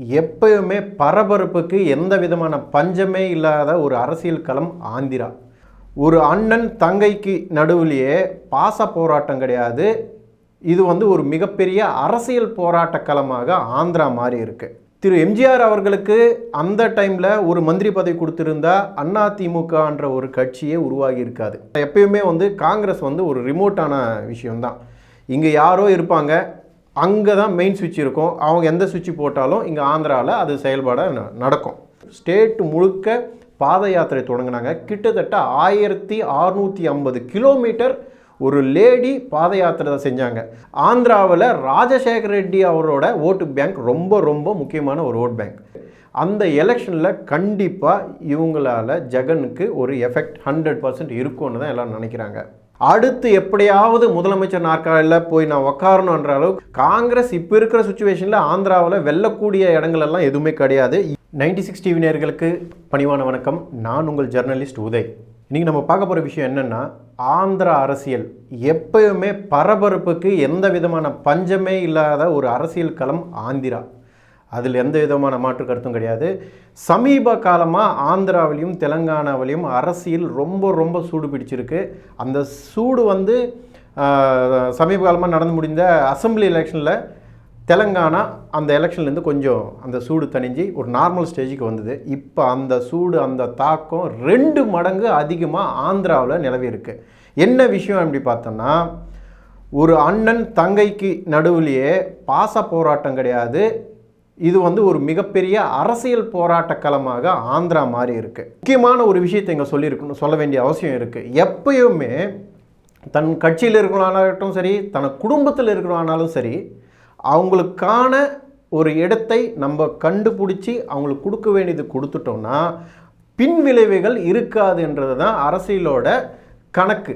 எப்பயுமே பரபரப்புக்கு எந்த விதமான பஞ்சமே இல்லாத ஒரு அரசியல் களம் ஆந்திரா. ஒரு அண்ணன் தங்கைக்கு நடுவிலேயே பாச போராட்டம் கிடையாது. இது வந்து ஒரு மிகப்பெரிய அரசியல் போராட்ட களமாக ஆந்திரா மாறி இருக்கு திரு எம்ஜிஆர் அவர்களுக்கு அந்த டைமில் ஒரு மந்திரி பதவி கொடுத்திருந்தா அண்ணா திமுகன்ற ஒரு கட்சியே உருவாகி இருக்காது. எப்பயுமே வந்து காங்கிரஸ் வந்து ஒரு ரிமோட்டான விஷயம்தான். இங்கே யாரோ இருப்பாங்க. அங்கே தான் மெயின் சுவிட்ச் இருக்கும். அவங்க எந்த சுவிட்ச் போட்டாலும் இங்கே ஆந்திராவில் அது செயல்பாடாக ந- நடக்கும். ஸ்டேட் முழுக்க பாத யாத்திரை தொடங்கினாங்க. கிட்டத்தட்ட ஆயிரத்தி அறுநூற்றி ஐம்பது கிலோமீட்டர் ஒரு லேடி பாத யாத்திரை செஞ்சாங்க. ஆந்திராவில் ராஜசேகர ரெட்டி அவரோட ஓட்டு பேங்க் ரொம்ப ரொம்ப முக்கியமான ஒரு ஓட் பேங்க் அந்த எலெக்ஷனில் கண்டிப்பாக இவங்களால ஜெகனுக்கு ஒரு எஃபெக்ட் ஹண்ட்ரட் பர்சன்ட் இருக்கும்னு தான் எல்லோரும் நினைக்கிறாங்க. அடுத்து எப்படியாவது முதலமைச்சர் நாற்காலியில் போய் நான் உக்காரணுன்ற அளவுக்கு காங்கிரஸ் இப்போ இருக்கிற சுச்சுவேஷனில் ஆந்திராவில் வெல்லக்கூடிய இடங்கள் எல்லாம் எதுவுமே கிடையாது. நைன்டி சிக்ஸ் டிவி நேர்களுக்கு பணிவான வணக்கம். நான் உங்கள் ஜெர்னலிஸ்ட் உதய். இன்றைக்கி நம்ம பார்க்க போகிற விஷயம் என்னென்னா ஆந்திரா அரசியல். எப்பயுமே பரபரப்புக்கு எந்த விதமான பஞ்சமே இல்லாத ஒரு அரசியல் களம் ஆந்திரா. அதில் எந்த விதமான மாற்று கருத்தும் கிடையாது. சமீப காலமாக ஆந்திராவிலையும் தெலங்கானாவிலையும் அரசியல் ரொம்ப ரொம்ப சூடு பிடிச்சிருக்கு. அந்த சூடு வந்து சமீப காலமாக நடந்து முடிந்த அசெம்பிளி எலெக்ஷனில் தெலங்கானா அந்த எலெக்ஷன்லேருந்து கொஞ்சம் அந்த சூடு தணிஞ்சு ஒரு நார்மல் ஸ்டேஜுக்கு வந்தது. இப்போ அந்த சூடு அந்த தாக்கம் ரெண்டு மடங்கு அதிகமாக ஆந்திராவில் நிலவி இருக்கு. என்ன விஷயம் அப்படி பார்த்தோன்னா ஒரு அண்ணன் தங்கைக்கு நடுவிலேயே பாச போராட்டம் கிடையாது. இது வந்து ஒரு மிகப்பெரிய அரசியல் போராட்ட களமாக ஆந்திரா மாறி இருக்கு. முக்கியமான ஒரு விஷயத்தை இங்கே சொல்லியிருக்கணும் சொல்ல வேண்டிய அவசியம் இருக்கு. எப்பயுமே தன் கட்சியில் இருக்கிறவனாகட்டும் சரி தன் குடும்பத்தில் இருக்கிறவனாலும் சரி அவங்களுக்கான ஒரு இடத்தை நம்ம கண்டுபிடிச்சி அவங்களுக்கு கொடுக்க வேண்டியது கொடுத்துட்டோம்னா பின் விளைவுகள் இருக்காதுன்றது தான் அரசியலோட கணக்கு.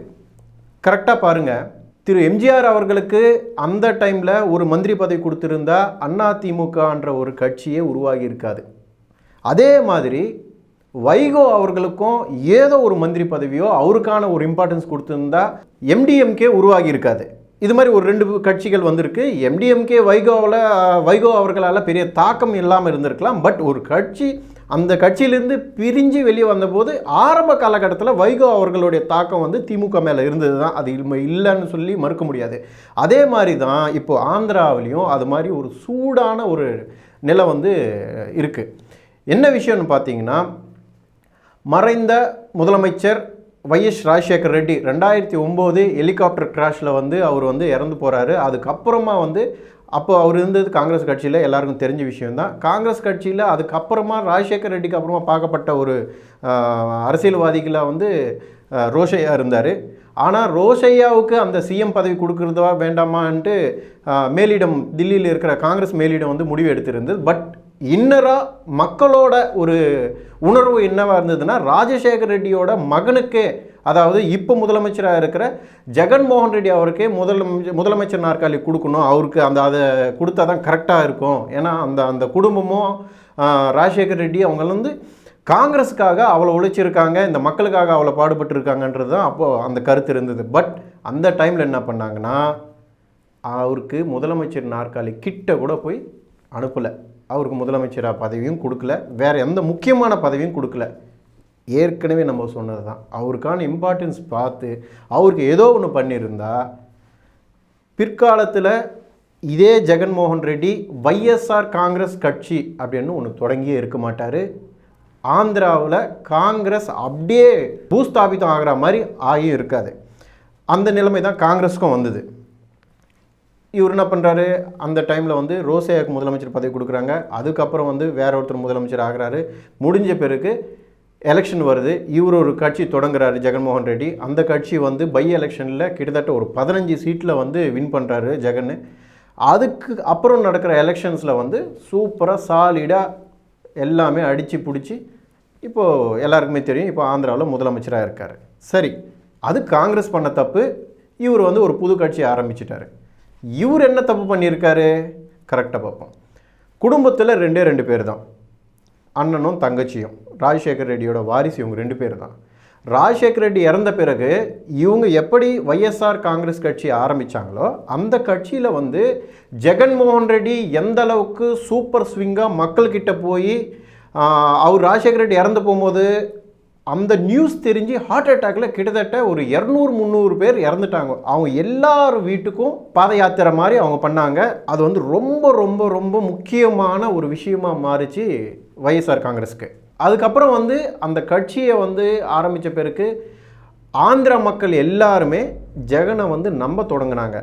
கரெக்டாக பாருங்கள் திரு எம்ஜிஆர் அவர்களுக்கு அந்த டைமில் ஒரு மந்திரி பதவி கொடுத்துருந்தா அண்ணா திமுகன்ற ஒரு கட்சியே உருவாகி இருக்காது. அதே மாதிரி வைகோ அவர்களுக்கும் ஏதோ ஒரு மந்திரி பதவியோ அவருக்கான ஒரு இம்பார்ட்டன்ஸ் கொடுத்துருந்தா எம்டிஎம்கே உருவாகி இருக்காது. இது மாதிரி ஒரு ரெண்டு கட்சிகள் வந்திருக்கு. எம்டிஎம்கே வைகோவில் வைகோ அவர்களால் பெரிய தாக்கம் இல்லாமல் இருந்திருக்கலாம். பட் ஒரு கட்சி அந்த கட்சியிலேருந்து பிரிஞ்சு வெளியே வந்தபோது ஆரம்ப காலகட்டத்தில் வைகோ அவர்களுடைய தாக்கம் வந்து திமுக மேலே இருந்தது தான் அது இல்லை இல்லைன்னு சொல்லி மறுக்க முடியாது. அதே மாதிரி தான் இப்போது ஆந்திராவிலையும் அது மாதிரி ஒரு சூடான ஒரு நிலை வந்து இருக்குது என்ன விஷயம்னு பார்த்தீங்கன்னா மறைந்த முதலமைச்சர் வைஎஸ் ராஜசேகர் ரெட்டி ரெண்டாயிரத்தி ஒம்போது ஹெலிகாப்டர் கிராஷில் வந்து அவர் வந்து இறந்து போகிறாரு அதுக்கப்புறமா வந்து அப்போ அவர் இருந்தது காங்கிரஸ் கட்சியில் எல்லாருக்கும் தெரிஞ்ச விஷயம்தான் காங்கிரஸ் கட்சியில் அதுக்கப்புறமா ராஜசேகர் ரெட்டிக்கு அப்புறமா பார்க்கப்பட்ட ஒரு அரசியல்வாதிகளாக வந்து ரோஷையா இருந்தார். ஆனால் ரோஷையாவுக்கு அந்த சிஎம் பதவி கொடுக்குறதா வேண்டாமான்ட்டு மேலிடம் தில்லியில் இருக்கிற காங்கிரஸ் மேலிடம் வந்து முடிவு எடுத்திருந்தது. பட் இன்னராக மக்களோட ஒரு உணர்வு என்னவாக இருந்ததுன்னா ராஜசேகர் ரெட்டியோட மகனுக்கே அதாவது இப்போ முதலமைச்சராக இருக்கிற ஜெகன்மோகன் ரெட்டி அவருக்கே முதலமைச்சர் முதலமைச்சர் நாற்காலி கொடுக்கணும். அவருக்கு அந்த அதை கொடுத்தா தான் கரெக்டாக இருக்கும். ஏன்னா அந்த அந்த குடும்பமும் ராஜசேகர் ரெட்டி அவங்க வந்து காங்கிரஸுக்காக அவ்வளோ உழைச்சிருக்காங்க இந்த மக்களுக்காக அவ்வளோ பாடுபட்டு இருக்காங்கன்றது தான் அப்போது அந்த கருத்து இருந்தது. பட் அந்த டைமில் என்ன பண்ணாங்கன்னா அவருக்கு முதலமைச்சர் நாற்காலி கிட்ட கூட போய் அனுப்பலை. அவருக்கு முதலமைச்சராக பதவியும் கொடுக்கல. வேறு எந்த முக்கியமான பதவியும் கொடுக்கல. ஏற்கனவே நம்ம சொன்னது தான் அவருக்கான இம்பார்ட்டன்ஸ் பார்த்து அவருக்கு ஏதோ ஒன்று பண்ணியிருந்தா பிற்காலத்தில் இதே ஜெகன்மோகன் ரெட்டி வைஎஸ்ஆர் காங்கிரஸ் கட்சி அப்படின்னு ஒன்று தொடங்கியே இருக்க மாட்டார். ஆந்திராவில் காங்கிரஸ் அப்படியே பூஸ்தாபிதம் ஆகிற மாதிரி ஆகியும் இருக்காது. அந்த நிலைமை தான் காங்கிரஸுக்கும் வந்தது. இவர் என்ன பண்ணுறாரு அந்த டைமில் வந்து ரோசேயாக்கு முதலமைச்சர் பதவி கொடுக்குறாங்க. அதுக்கப்புறம் வந்து வேற ஒருத்தர் முதலமைச்சர் ஆகுறாரு. முடிஞ்ச பிறகு எலெக்ஷன் வருது. இவர் ஒரு கட்சி தொடங்குறாரு ஜெகன்மோகன் ரெட்டி. அந்த கட்சி வந்து பை எலெக்ஷனில் கிட்டத்தட்ட ஒரு பதினஞ்சு சீட்டில் வந்து வின் பண்ணுறாரு ஜெகன் அதுக்கு அப்புறம் நடக்கிற எலெக்ஷன்ஸில் வந்து சூப்பராக சாலிடாக எல்லாமே அடித்து பிடிச்சி இப்போது எல்லாருக்குமே தெரியும். இப்போ ஆந்திராவில் முதலமைச்சராக இருக்கார். சரி அது காங்கிரஸ் பண்ண தப்பு. இவர் வந்து ஒரு புது கட்சி ஆரம்பிச்சிட்டாரு. இவர் என்ன தப்பு பண்ணியிருக்காரு? கரெக்டாக பார்ப்போம். குடும்பத்தில் ரெண்டே ரெண்டு பேர் தான் அண்ணனும் தங்கச்சியும். ராஜசேகர் ரெட்டியோட வாரிசு இவங்க ரெண்டு பேர் தான் ராஜசேகர் ரெட்டி இறந்த பிறகு இவங்க எப்படி ஒய்எஸ்ஆர் காங்கிரஸ் கட்சி ஆரம்பிச்சாங்களோ அந்த கட்சியில் வந்து ஜெகன்மோகன் ரெட்டி எந்த அளவுக்கு சூப்பர் ஸ்விங்காக மக்கள்கிட்ட போய் அவர் ராஜசேகர் ரெட்டி இறந்து போகும்போது அந்த நியூஸ் தெரிஞ்சு ஹார்ட் அட்டாக்கில் கிட்டத்தட்ட ஒரு இரநூறு முந்நூறு பேர் இறந்துட்டாங்க. அவங்க எல்லார் வீட்டுக்கும் பாத யாத்திரை மாதிரி அவங்க பண்ணாங்க. அது வந்து ரொம்ப ரொம்ப ரொம்ப முக்கியமான ஒரு விஷயமா மாறிச்சு வைஎஸ்ஆர் காங்கிரஸ்க்கு. அதுக்கப்புறம் வந்து அந்த கட்சியை வந்து ஆரம்பித்த பிறகு ஆந்திரா மக்கள் எல்லாருமே ஜெகனை வந்து நம்ப தொடங்கினாங்க.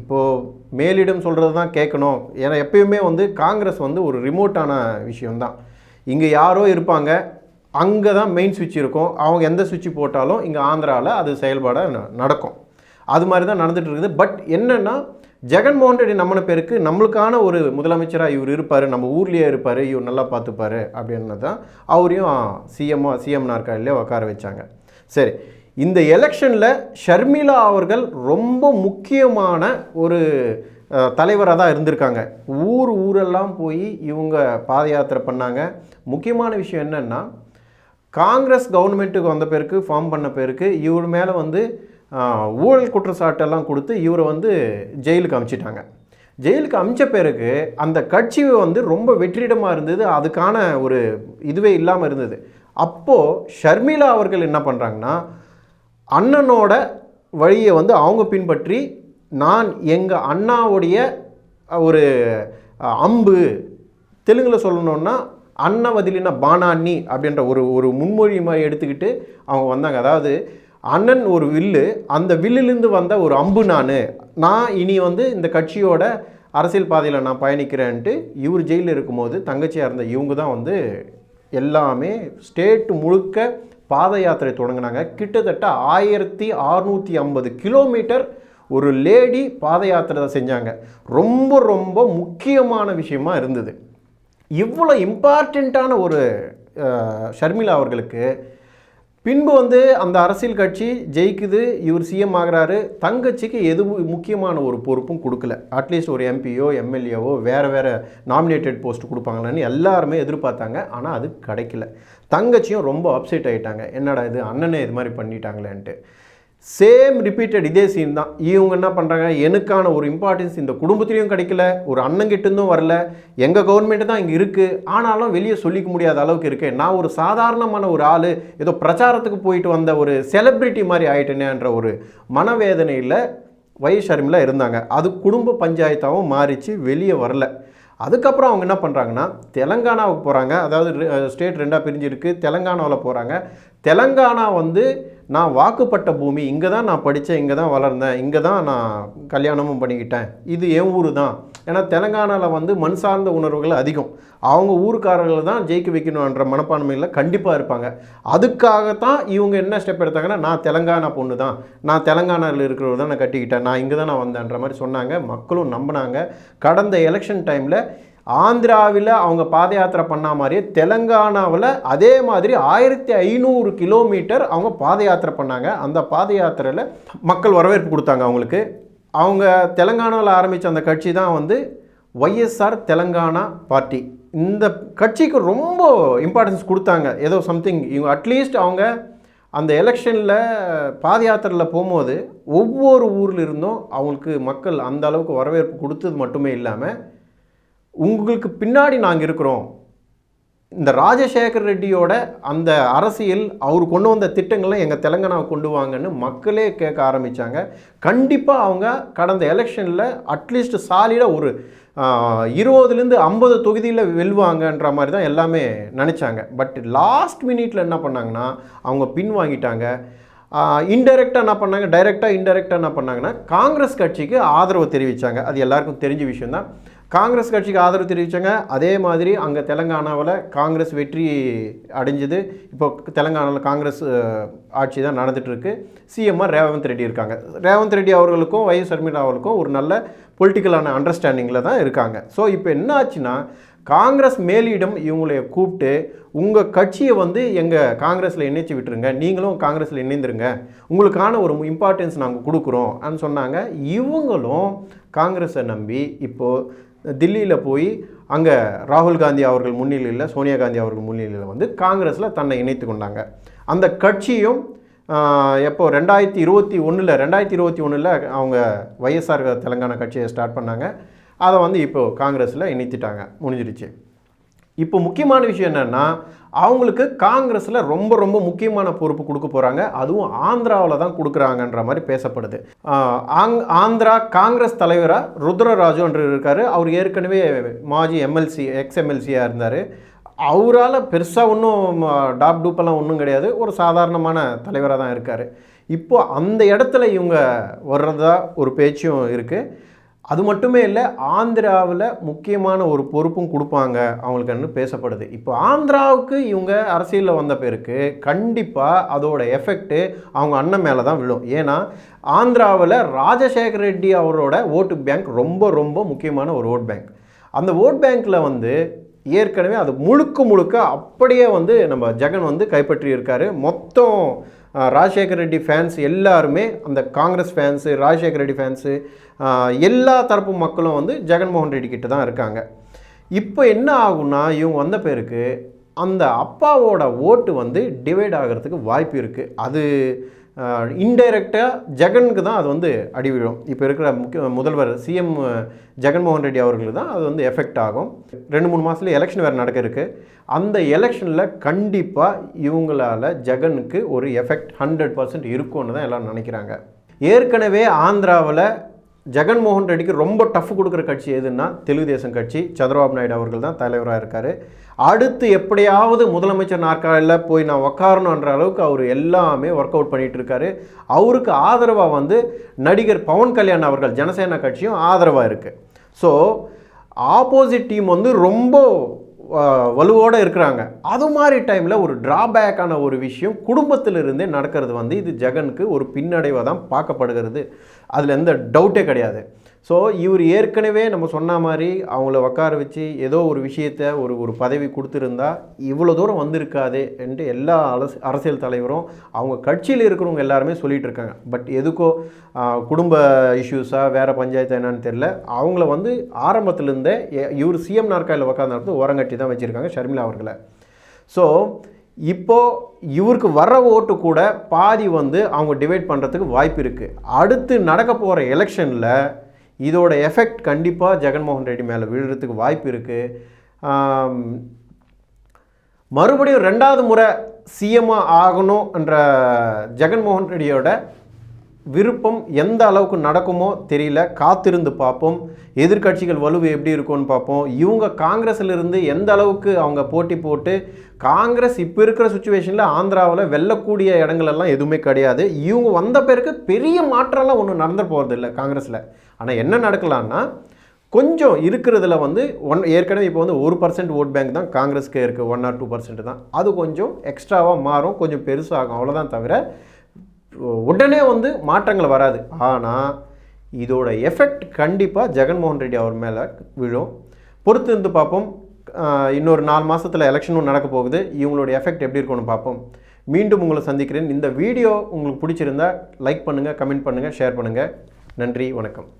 இப்போது மேலிடம் சொல்கிறது தான் கேட்கணும். ஏன்னா எப்பயுமே வந்து காங்கிரஸ் வந்து ஒரு ரிமோட்டான விஷயம்தான். இங்கே யாரோ இருப்பாங்க. அங்கே தான் மெயின் சுவிட்ச் இருக்கும். அவங்க எந்த சுவிட்ச் போட்டாலும் இங்கே ஆந்திராவில் அது செயல்பாடாக ந- நடக்கும். அது மாதிரி தான் நடந்துகிட்டு இருக்குது. பட் என்னென்னா ஜெகன்மோகன் ரெட்டி நம்மன பேருக்கு நம்மளுக்கான ஒரு முதலமைச்சராக இவர் இருப்பார். நம்ம ஊர்லேயே இருப்பார். இவர் நல்லா பார்த்துப்பாரு அப்படின்னு தான் அவரையும் சிஎம்ஓ சிஎம் நாற்காலிலே உட்கார வச்சாங்க. சரி இந்த எலெக்ஷனில் ஷர்மிளா அவர்கள் ரொம்ப முக்கியமான ஒரு தலைவராக தான் இருந்திருக்காங்க. ஊர் ஊரெல்லாம் போய் இவங்க பாத யாத்திரை பண்ணாங்க. முக்கியமான விஷயம் என்னென்னா காங்கிரஸ் கவர்மெண்ட்டுக்கு வந்த பேருக்கு ஃபார்ம் பண்ண பேருக்கு இவர் மேலே வந்து ஊழல் குற்றச்சாட்டெல்லாம் கொடுத்து இவரை வந்து ஜெயிலுக்கு அனுப்பிச்சிட்டாங்க ஜெயிலுக்கு அமிச்ச பிறகு அந்த கட்சி வந்து ரொம்ப வெற்றிடமாக இருந்தது. அதுக்கான ஒரு இதுவே இல்லாமல் இருந்தது. அப்போது ஷர்மிளா அவர்கள் என்ன பண்ணுறாங்கன்னா அண்ணனோட வழியை வந்து அவங்க பின்பற்றி நான் எங்கள் அண்ணாவுடைய ஒரு அம்பு தெலுங்கில் சொல்லணுன்னா அன்னவதிலின பானாண்ணி அப்படின்ற ஒரு ஒரு முன்மொழி மாதிரி எடுத்துக்கிட்டு அவங்க வந்தாங்க. அதாவது அண்ணன் ஒரு வில்லு அந்த வில்லிலிருந்து வந்த ஒரு அம்பு நான். நான் இனி வந்து இந்த கட்சியோட அரசியல் பாதையில் நான் பயணிக்கிறேன்ட்டு இவர் ஜெயிலில் இருக்கும்போது தங்கச்சியாக இருந்த இவங்க தான் வந்து எல்லாமே ஸ்டேட் முழுக்க பாத யாத்திரை தொடங்கினாங்க. கிட்டத்தட்ட ஆயிரத்தி அறுநூற்றி ஐம்பது கிலோமீட்டர் ஒரு லேடி பாத யாத்திரை செஞ்சாங்க. ரொம்ப ரொம்ப முக்கியமான விஷயமா இருந்தது. இவ்வளோ இம்பார்ட்டண்ட்டான ஒரு ஷர்மிளா அவர்களுக்கு பின்பு வந்து அந்த அரசியல் கட்சி ஜெயிக்குது இவர் சிஎம் ஆகிறாரு. தங்கச்சிக்கு எது முக்கியமான ஒரு பொறுப்பும் கொடுக்கல. அட்லீஸ்ட் ஒரு எம்பியோ எம்எல்ஏவோ வேறு வேறு நாமினேட்டட் போஸ்ட் கொடுப்பாங்களான்னு எல்லாருமே எதிர்பார்த்தாங்க. ஆனால் அது கிடைக்கல. தங்கச்சியும் ரொம்ப அப்செட் ஆகிட்டாங்க என்னடா இது அண்ணனே இது மாதிரி பண்ணிட்டாங்களேன்ட்டு. சேம் ரிப்பீட்டட் இதே சீன் தான். இவங்க என்ன பண்ணுறாங்க எனக்கான ஒரு இம்பார்ட்டன்ஸ் இந்த குடும்பத்துலேயும் கிடைக்கல. ஒரு அண்ணங்கிட்டேருந்தும் வரல. எங்கள் கவர்மெண்ட்டு தான் இங்கே இருக்குது ஆனாலும் வெளியே சொல்லிக்க முடியாத அளவுக்கு இருக்கேன் நான் ஒரு சாதாரணமான ஒரு ஆள். ஏதோ பிரச்சாரத்துக்கு போயிட்டு வந்த ஒரு செலிப்ரிட்டி மாதிரி ஆயிட்டேனேன்ற ஒரு மனவேதனையில் வை இருந்தாங்க. அது குடும்ப பஞ்சாயத்தாகவும் மாறிச்சு. வெளியே வரல. அதுக்கப்புறம் அவங்க என்ன பண்ணுறாங்கன்னா தெலங்கானாவுக்கு போகிறாங்க அதாவது ஸ்டேட் ரெண்டாக பிரிஞ்சிருக்கு. தெலங்கானாவில் போகிறாங்க தெலங்கானா வந்து நான் வாக்குப்பட்ட பூமி இங்கே தான் நான் படித்தேன் இங்கே தான் வளர்ந்தேன் இங்கே தான் நான் கல்யாணமும் பண்ணிக்கிட்டேன். இது என் ஊர் தான். ஏன்னா தெலங்கானாவில் வந்து மண் சார்ந்த உணர்வுகள் அதிகம். அவங்க ஊருக்காரர்களை தான் ஜெயிக்க வைக்கணுன்ற மனப்பான்மையில் கண்டிப்பாக இருப்பாங்க. அதுக்காகத்தான் இவங்க என்ன ஸ்டெப் எடுத்தாங்கன்னா நான் தெலங்கானா பொண்ணு தான். நான் தெலங்கானாவில் இருக்கிறவர் தான் நான் கட்டிக்கிட்டேன். நான் இங்கே தான் நான் வந்தேன்ற மாதிரி சொன்னாங்க. மக்களும் நம்பினாங்க. கடந்த எலெக்ஷன் டைமில் ஆந்திராவில் அவங்க பாத யாத்திரை பண்ண மாதிரியே தெலங்கானாவில் அதே மாதிரி ஆயிரத்தி ஐநூறு கிலோமீட்டர் அவங்க பாத யாத்திரை பண்ணாங்க. அந்த பாத யாத்திரையில் மக்கள் வரவேற்பு கொடுத்தாங்க அவங்களுக்கு. அவங்க தெலங்கானாவில் ஆரம்பித்த அந்த கட்சி தான் வந்து ஒய்எஸ்ஆர் தெலங்கானா பார்ட்டி. இந்த கட்சிக்கு ரொம்ப இம்பார்ட்டன்ஸ் கொடுத்தாங்க. ஏதோ சம்திங் இவங்க அட்லீஸ்ட் அவங்க அந்த எலெக்ஷனில் பாத யாத்திரையில் போகும்போது ஒவ்வொரு ஊரில் இருந்தும் அவங்களுக்கு மக்கள் அந்த அளவுக்கு வரவேற்பு கொடுத்தது மட்டுமே இல்லாமல் உங்களுக்கு பின்னாடி நாங்கள் இருக்கிறோம். இந்த ராஜசேகர் ரெட்டியோட அந்த அரசியல் அவர் கொண்டு வந்த திட்டங்களை எங்கள் தெலங்கானா கொண்டு வாங்கன்னு மக்களே கேட்க ஆரம்பித்தாங்க கண்டிப்பாக அவங்க கடந்த எலெக்ஷனில் அட்லீஸ்ட் சாலிடாக ஒரு இருபதுலேருந்து ஐம்பது தொகுதியில் வெல்வாங்கன்ற மாதிரி தான் எல்லாமே நினச்சாங்க. பட் லாஸ்ட் மினிட்ல என்ன பண்ணாங்கன்னா அவங்க பின் வாங்கிட்டாங்க. இன்டெரக்டாக என்ன பண்ணாங்க? டைரெக்டாக இன்டெரக்டாக என்ன பண்ணாங்கன்னா காங்கிரஸ் கட்சிக்கு ஆதரவு தெரிவித்தாங்க அது எல்லாருக்கும் தெரிஞ்ச விஷயம்தான். காங்கிரஸ் கட்சிக்கு ஆதரவு தெரிவித்தாங்க அதே மாதிரி அங்கே தெலங்கானாவில் காங்கிரஸ் வெற்றி அடைஞ்சது. இப்போ தெலங்கானாவில் காங்கிரஸ் ஆட்சி தான் நடந்துகிட்ருக்கு சிஎம்ஆர் ரேவந்த் ரெட்டி இருக்காங்க. ரேவந்த் ரெட்டி அவர்களுக்கும் வைஎஸ் சர்மிளா அவர்களுக்கும் ஒரு நல்ல பொலிட்டிக்கலான அண்டர்ஸ்டாண்டிங்கில் தான் இருக்காங்க. ஸோ இப்போ என்ன ஆச்சுன்னா காங்கிரஸ் மேலிடம் இவங்களைய கூப்பிட்டு உங்கள் கட்சியை வந்து எங்கள் காங்கிரஸில் இணைச்சி விட்டுருங்க. நீங்களும் காங்கிரஸில் இணைந்துருங்க. உங்களுக்கான ஒரு இம்பார்ட்டன்ஸ் நாங்கள் கொடுக்குறோம். அப்படின்னு சொன்னாங்க. இவங்களும் காங்கிரஸை நம்பி இப்போது தில்லியில் போய் அங்கே ராகுல் காந்தி அவர்கள் முன்னிலையில் சோனியா காந்தி அவர்கள் முன்னிலையில் வந்து காங்கிரஸில் தன்னை இணைத்து கொண்டாங்க. அந்த கட்சியும் எப்போ ரெண்டாயிரத்தி இருபத்தி ஒன்றில் ரெண்டாயிரத்தி இருபத்தி ஒன்றில் அவங்க வைஎஸ்ஆர் தெலுங்கானா கட்சியை ஸ்டார்ட் பண்ணாங்க. அதை வந்து இப்போது காங்கிரஸில் இணைத்துட்டாங்க. முடிஞ்சிருச்சு. இப்போ முக்கியமான விஷயம் என்னென்னா அவங்களுக்கு காங்கிரஸில் ரொம்ப ரொம்ப முக்கியமான பொறுப்பு கொடுக்க போகிறாங்க அதுவும் ஆந்திராவில் தான் கொடுக்குறாங்கன்ற மாதிரி பேசப்படுது. ஆங்- ஆந்திரா காங்கிரஸ் தலைவராக ருத்ரராஜு என்று இருக்கார். அவர் ஏற்கனவே மாஜி எம்எல்சி எக்ஸ் எம்எல்சியாக இருந்தார். அவரால் பெருசாக ஒன்றும் டாப் டூப்பெல்லாம் ஒன்றும் கிடையாது. ஒரு சாதாரணமான தலைவராக தான் இருக்கார். இப்போ அந்த இடத்துல இவங்க வர்றதா ஒரு பேச்சும் இருக்குது அது மட்டுமே இல்லை ஆந்திராவில் முக்கியமான ஒரு பொறுப்பும் கொடுப்பாங்க அவங்களுக்குன்னு பேசப்படுது. இப்போ ஆந்திராவுக்கு இவங்க அரசியலில் வந்த பேருக்கு கண்டிப்பாக அதோட எஃபெக்ட்டு அவங்க அண்ணன் மேலே தான் விழும். ஏன்னா ஆந்திராவில் ராஜசேகர ரெட்டி அவரோட ஓட்டு பேங்க் ரொம்ப ரொம்ப முக்கியமான ஒரு ஓட் பேங்க் அந்த ஓட் பேங்க்கில் வந்து ஏற்கனவே அது முழுக்க முழுக்க அப்படியே வந்து நம்ம ஜெகன் வந்து கைப்பற்றி இருக்காரு மொத்தம் ராஜசேகர் ரெட்டி ஃபேன்ஸ் எல்லாருமே அந்த Congress fans Rajasekhar Reddy fans எல்லா தரப்பு மக்களும் வந்து ஜெகன்மோகன் ரெட்டி கிட்ட தான் இருக்காங்க. இப்போ என்ன ஆகும்னா இவங்க வந்த பேருக்கு அந்த அப்பாவோட ஓட்டு வந்து டிவைட் ஆகிறதுக்கு வாய்ப்பு இருக்குது அது இன்டைரக்டாக ஜெகனுக்கு தான் அது வந்து அடி விழும் இப்போ இருக்கிற முக்கிய முதல்வர் சிஎம் ஜெகன்மோகன் ரெட்டி அவர்களுக்கு தான் அது வந்து எஃபெக்ட் ஆகும். ரெண்டு மூணு மாதத்துல எலெக்ஷன் வேறு நடக்க இருக்குது அந்த எலெக்ஷனில் கண்டிப்பாக இவங்களால ஜெகனுக்கு ஒரு எஃபெக்ட் ஹண்ட்ரட் பர்சன்ட் இருக்கும்னு தான் எல்லாரும் நினைக்கிறாங்க. ஏற்கனவே ஆந்திராவில் ஜெகன்மோகன் ரெட்டிக்கு ரொம்ப டஃப் கொடுக்குற கட்சி எதுன்னா தெலுங்கு தேசம் கட்சி. சந்திரபாபு நாயுடு அவர்கள் தான் தலைவராக இருக்கார். அடுத்து எப்படியாவது முதலமைச்சர் நாற்காலியில் போய் நான் உக்காரணுன்ற அளவுக்கு அவர் எல்லாமே ஒர்க் அவுட் பண்ணிகிட்டு இருக்காரு. அவருக்கு ஆதரவாக வந்து நடிகர் பவன் கல்யாண் அவர்கள் ஜனசேனா கட்சியும் ஆதரவாக இருக்குது ஸோ ஆப்போசிட் டீம் வந்து ரொம்ப வலுவோடு இருக்கிறாங்க. அது மாதிரி டைமில் ஒரு டிராபேக்கான ஒரு விஷயம் குடும்பத்திலிருந்தே நடக்கிறது வந்து இது ஜெகனுக்கு ஒரு பின்னடைவாக தான் பார்க்கப்படுகிறது. அதில் எந்த டவுட்டே கிடையாது. ஸோ இவர் ஏற்கனவே நம்ம சொன்ன மாதிரி அவங்கள உட்கார வச்சு ஏதோ ஒரு விஷயத்த ஒரு ஒரு பதவி கொடுத்துருந்தா இவ்வளோ தூரம் வந்திருக்காதே என்று எல்லா அரசு அரசியல் தலைவரும் அவங்க கட்சியில் இருக்கிறவங்க எல்லாருமே சொல்லிகிட்டு இருக்காங்க. பட் எதுக்கோ குடும்ப இஷ்யூஸாக வேறு பஞ்சாயத்து என்னன்னு தெரில அவங்கள வந்து ஆரம்பத்துலேருந்தே இவர் சிஎம் நாற்காலியில் உட்காந்து ஓரங்கட்டி தான் வச்சுருக்காங்க ஷர்மிளா அவர்களை. ஸோ இப்போது இவருக்கு வர ஓட்டு கூட பாதி வந்து அவங்க டிவைட் பண்ணுறதுக்கு வாய்ப்பு இருக்குது அடுத்து நடக்க போகிற எலெக்ஷனில் இதோட எஃபெக்ட் கண்டிப்பாக ஜெகன்மோகன் ரெட்டி மேலே விழுறதுக்கு வாய்ப்பு இருக்குது மறுபடியும் ரெண்டாவது முறை சிஎம்மாக ஆகணும் என்ற ஜெகன்மோகன் ரெட்டியோட விருப்பம் எந்த அளவுக்கு நடக்குமோ தெரியல. காத்திருந்து பார்ப்போம். எதிர்க்கட்சிகள் வலுவு எப்படி இருக்கும்னு பார்ப்போம். இவங்க காங்கிரஸிலிருந்து எந்த அளவுக்கு அவங்க போட்டி போட்டு காங்கிரஸ் இப்போ இருக்கிற சுச்சுவேஷனில் ஆந்திராவில் வெல்லக்கூடிய இடங்கள் எல்லாம் எதுவுமே கிடையாது. இவங்க வந்த பிறகு பெரிய மாற்றம்லாம் ஒன்றும் நடந்து போகிறது இல்லை காங்கிரஸில். ஆனால் என்ன நடக்கலான்னா கொஞ்சம் இருக்கிறதுல வந்து ஒன் ஏற்கனவே இப்போ வந்து ஒரு பர்சன்ட் ஓட் பேங்க் தான் காங்கிரஸ்க்கு இருக்குது ஒன் ஆர் டூ பர்சன்ட் தான். அது கொஞ்சம் எக்ஸ்ட்ராவாக மாறும் கொஞ்சம் பெருசாகும் அவ்வளோதான் தவிர உடனே வந்து மாற்றங்கள் வராது. ஆனால் இதோட எஃபெக்ட் கண்டிப்பாக ஜெகன்மோகன் ரெட்டி அவர் மேலே விழும். பொறுத்து இருந்து பார்ப்போம். இன்னொரு நாலு மாதத்தில் எலெக்ஷனும் நடக்க போகுது. இவங்களோட எஃபெக்ட் எப்படி இருக்கும்னு பார்ப்போம். மீண்டும் உங்களை சந்திக்கிறேன். இந்த வீடியோ உங்களுக்கு பிடிச்சிருந்தா லைக் பண்ணுங்கள் கமெண்ட் பண்ணுங்கள் ஷேர் பண்ணுங்கள் நன்றி வணக்கம்.